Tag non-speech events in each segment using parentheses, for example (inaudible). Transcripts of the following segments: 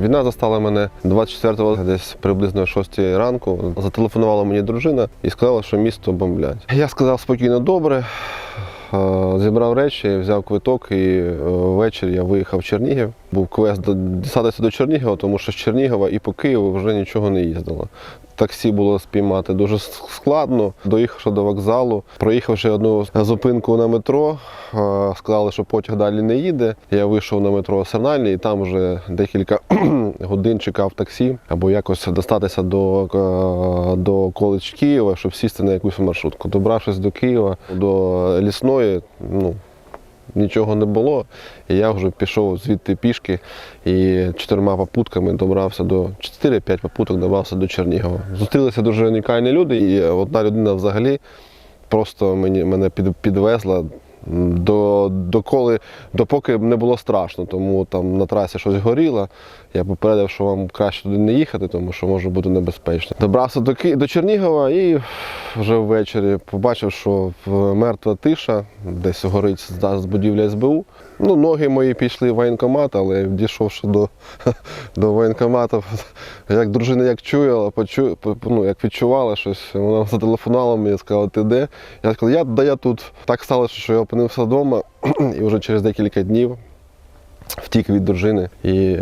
Війна застала мене 24-го, десь приблизно о 6 ранку. Зателефонувала мені дружина і сказала, що місто бомблять. Я сказав спокійно, добре. Е, Зібрав речі, взяв квиток і е, ввечері я виїхав в Чернігів. Був квест дістатися до Чернігова, тому що з Чернігова і по Києву вже нічого не їздило. Таксі було спіймати дуже складно. Доїхавши до вокзалу, проїхавши одну зупинку на метро, сказали, що потяг далі не їде. Я вийшов на метро Арсенальний і там вже декілька (clears throat) годин чекав таксі або якось достатися до, е, до коледж Києва, щоб сісти на якусь маршрутку. Добравшись до Києва, до лісної, ну. Нічого не було, і я вже пішов звідти пішки і чотирма попутками добрався до 4-5 попуток добрався до Чернігова. Зустрілися дуже унікальні люди, і одна людина взагалі просто мені, мене підвезла до, доколи, допоки не було страшно, тому там на трасі щось горіло. Я попередив, що вам краще туди не їхати, тому що може бути небезпечно. Добрався до, Ки- до Чернігова і вже ввечері побачив, що мертва тиша, десь горить будівля СБУ. Ну, ноги мої пішли в воєнкомат, але дійшовши до, (laughs) до воєнкомату, (laughs) як дружина як чуяла, почу, ну, як відчувала щось, вона зателефонувала мені, і сказала, ти де? Я сказав, я, да я тут. Так сталося, що я опинився вдома (clears throat) і вже через декілька днів втік від дружини і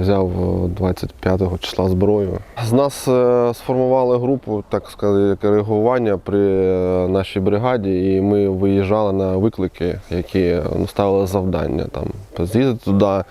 взяв е, 25 числа зброю. З нас е, сформували групу, так сказати, реагування при е, нашій бригаді, і ми виїжджали на виклики, які ну, ставили завдання там з'їздити туди,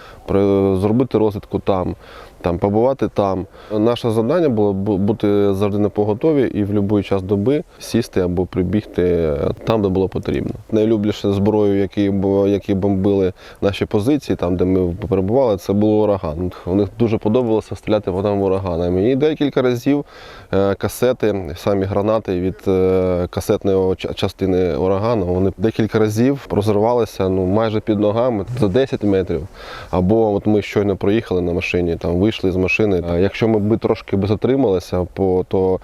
зробити розвідку там. Там побувати там. Наше завдання було бути завжди на поготові і в будь-який час доби сісти або прибігти там, де було потрібно. Найлюбліше зброю, які, які бомбили наші позиції, там, де ми перебували, це був ураган. У них дуже подобалося стріляти по там ураганами. І декілька разів е, касети, самі гранати від е, касетної частини урагану, вони декілька разів розривалися ну, майже під ногами за 10 метрів. Або от ми щойно проїхали на машині, там вийшли з машини. Якщо ми б трошки би затрималися, то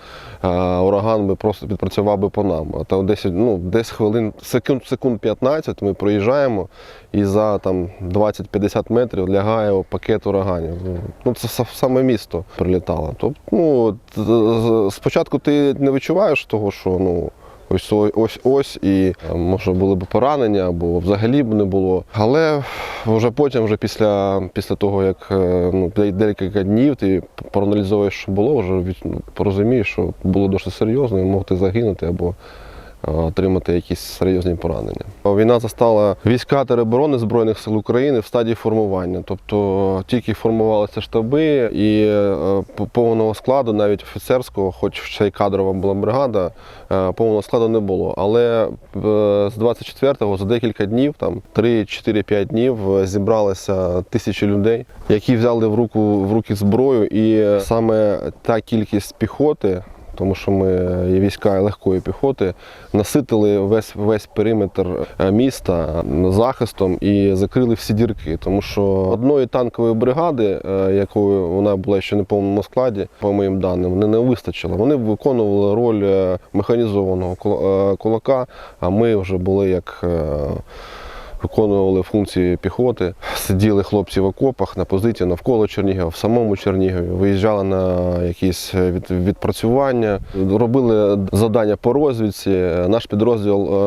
ураган би просто підпрацював би по нам. А десь, ну, десь хвилин, секунд, секунд 15 ми проїжджаємо і за там 20-50 метрів лягає пакет ураганів. Ну, це саме місто прилітало. Тобто, ну, спочатку ти не відчуваєш того, що ну. Ось ось ось і е, може були б поранення або взагалі б не було. Але вже потім, вже після, після того, як е, ну, декілька днів ти проаналізуєш, що було, вже від, ну, порозумієш, що було досить серйозно і мог ти загинути або отримати якісь серйозні поранення. Війна застала війська тероборони Збройних сил України в стадії формування. Тобто тільки формувалися штаби і е, по- повного складу, навіть офіцерського, хоч ще й кадрова була бригада, е, повного складу не було. Але е, з 24-го за декілька днів, там 3-4-5 днів, е, зібралися тисячі людей, які взяли в руку в руки зброю, і е, саме та кількість піхоти. Тому що ми війська легкої піхоти, наситили весь весь периметр е, міста захистом і закрили всі дірки. Тому що одної танкової бригади, е, якою вона була ще не повному складі, по моїм даним, не, вистачило. Вони виконували роль е, механізованого е, кулака, а ми вже були як. Е, Виконували функції піхоти, сиділи хлопці в окопах на позиції навколо Чернігова, в самому Чернігові, виїжджали на якісь відпрацювання, робили завдання по розвідці. Наш підрозділ е,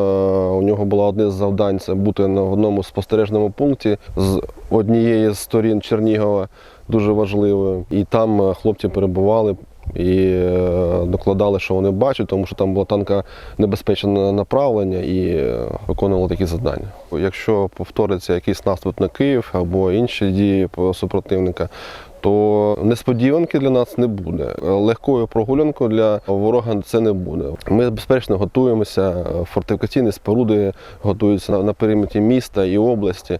у нього було одне з завдань це бути на одному спостережному пункті з однієї з сторін Чернігова, дуже важливою. І там е, хлопці перебували і е, докладали, що вони бачать, тому що там було танка небезпечне направлення і е, виконували такі завдання. Якщо повториться якийсь наступ на Київ або інші дії супротивника, то несподіванки для нас не буде. Легкою прогулянкою для ворога це не буде. Ми безпечно готуємося, фортифікаційні споруди готуються на, периметрі міста і області.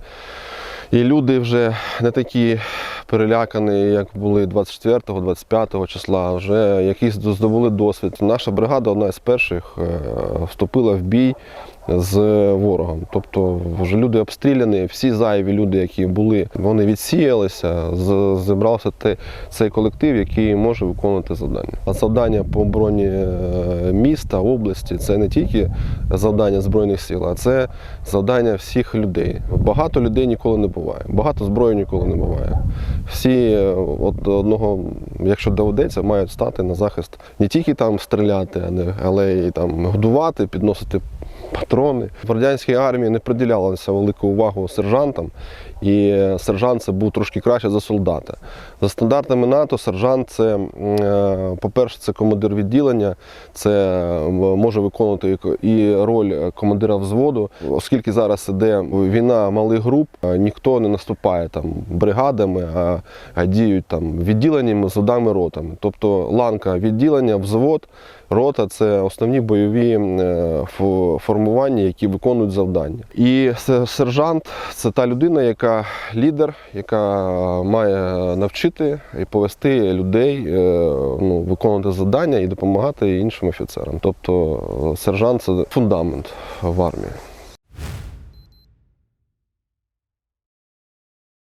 І люди вже не такі перелякані, як були 24-25 числа, вже якісь здобули досвід. Наша бригада одна з перших е, вступила в бій з ворогом. Тобто вже люди обстріляні, всі зайві люди, які були, вони відсіялися. Зібрався цей колектив, який може виконувати завдання. А завдання по обороні е, міста, області це не тільки завдання збройних сил, а це завдання всіх людей. Багато людей ніколи не буває, багато зброї ніколи не буває. Всі е, одного, якщо доведеться, мають стати на захист не тільки там стріляти, але й там годувати, підносити патрони. В радянській армії не приділялося велику увагу сержантам, і сержант це був трошки краще за солдата. За стандартами НАТО, сержант це, е, по-перше, це командир відділення, це може виконувати і- роль командира взводу. Оскільки зараз іде війна малих груп, е, ніхто не наступає там бригадами, а, діють там відділеннями, зводами, ротами. Тобто ланка відділення, взвод, рота це основні бойові е, формування, які виконують завдання. І сержант це та людина, яка лідер, яка має навчити і повести людей е, ну, виконувати завдання і допомагати іншим офіцерам. Тобто е, сержант це фундамент в армії.